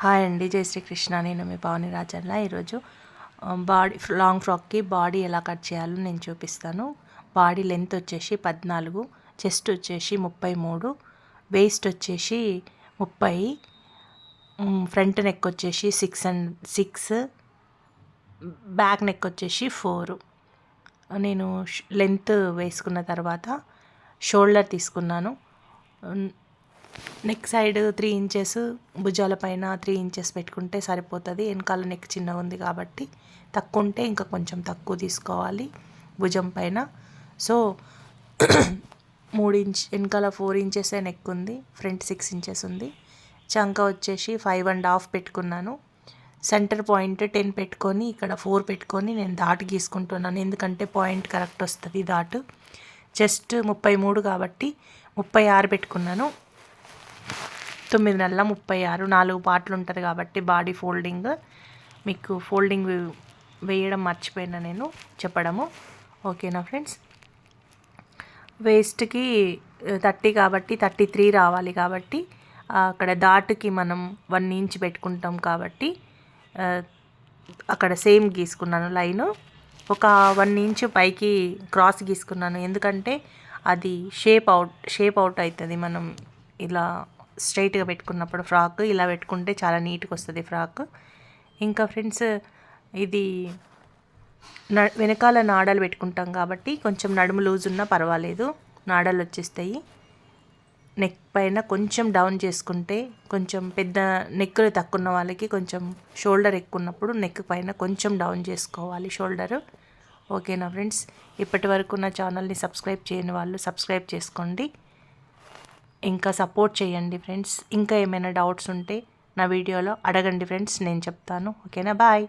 Hi అండి. జై శ్రీకృష్ణ. నేను మీ పావని రాజన్న ఈరోజు బాడీ లాంగ్ ఫ్రాక్కి బాడీ ఎలా కట్ చేయాలో నేను చూపిస్తాను. బాడీ లెంత్ వచ్చేసి పద్నాలుగు చెస్ట్ వచ్చేసి ముప్పై మూడు వేస్ట్ వచ్చేసి ముప్పై ఫ్రంట్ నెక్ వచ్చేసి six and six back neck వచ్చేసి ఫోర్. నేను లెంత్ వేసుకున్న తర్వాత షోల్డర్ తీసుకున్నాను. నెక్ సైడ్ త్రీ ఇంచెస్ భుజాల పైన త్రీ ఇంచెస్ పెట్టుకుంటే సరిపోతుంది. వెనకాల నెక్ చిన్నగా ఉంది కాబట్టి తక్కువ ఉంటే ఇంకా కొంచెం తక్కువ తీసుకోవాలి భుజం పైన. సో మూడు ఇంచ్ వెనకాల ఫోర్ ఇంచెస్ నెక్ ఉంది ఫ్రంట్ సిక్స్ ఇంచెస్ ఉంది. చంక వచ్చేసి ఫైవ్ అండ్ హాఫ్ పెట్టుకున్నాను. సెంటర్ పాయింట్ టెన్ పెట్టుకొని ఇక్కడ ఫోర్ పెట్టుకొని నేను దాటు గీసుకుంటున్నాను. ఎందుకంటే పాయింట్ కరెక్ట్ వస్తుంది దాటు. జస్ట్ ముప్పై మూడు కాబట్టి ముప్పై ఆరు పెట్టుకున్నాను. తొమ్మిది నెలల ముప్పై ఆరు నాలుగు పాటలు ఉంటుంది కాబట్టి బాడీ ఫోల్డింగ్. మీకు ఫోల్డింగ్ వేయడం మర్చిపోయినా నేను చెప్పడము. ఓకేనా ఫ్రెండ్స్? వేస్ట్కి థర్టీ కాబట్టి థర్టీ త్రీ రావాలి కాబట్టి అక్కడ దాటుకి మనం వన్ ఇంచ్ పెట్టుకుంటాం కాబట్టి అక్కడ సేమ్ గీసుకున్నాను లైను. ఒక వన్ ఇంచ్ పైకి క్రాస్ గీసుకున్నాను. ఎందుకంటే అది షేప్ అవుట్ షేప్ అవుట్ అవుతుంది మనం ఇలా స్ట్రైట్గా పెట్టుకున్నప్పుడు ఫ్రాక్ ఇలా పెట్టుకుంటే చాలా నీట్గా వస్తుంది ఫ్రాక్. ఇంకా ఫ్రెండ్స్ ఇది వెనకాల నాడలు పెట్టుకుంటాం కాబట్టి కొంచెం నడుము లూజ్ ఉన్నా పర్వాలేదు. నాడలు వచ్చేస్తాయి. నెక్ పైన కొంచెం డౌన్ చేసుకుంటే కొంచెం పెద్ద నెక్కులు తక్కువ వాళ్ళకి కొంచెం షోల్డర్ ఎక్కున్నప్పుడు నెక్ పైన కొంచెం డౌన్ చేసుకోవాలి షోల్డర్. ఓకేనా ఫ్రెండ్స్? ఇప్పటి వరకు నా ఛానల్ని సబ్స్క్రైబ్ చేయని వాళ్ళు సబ్స్క్రైబ్ చేసుకోండి. ఇంకా సపోర్ట్ చేయండి ఫ్రెండ్స్. ఇంకా ఏమైనా డౌట్స్ ఉంటే నా వీడియోలో అడగండి ఫ్రెండ్స్. నేను చెప్తాను. ఓకేనా? బాయ్.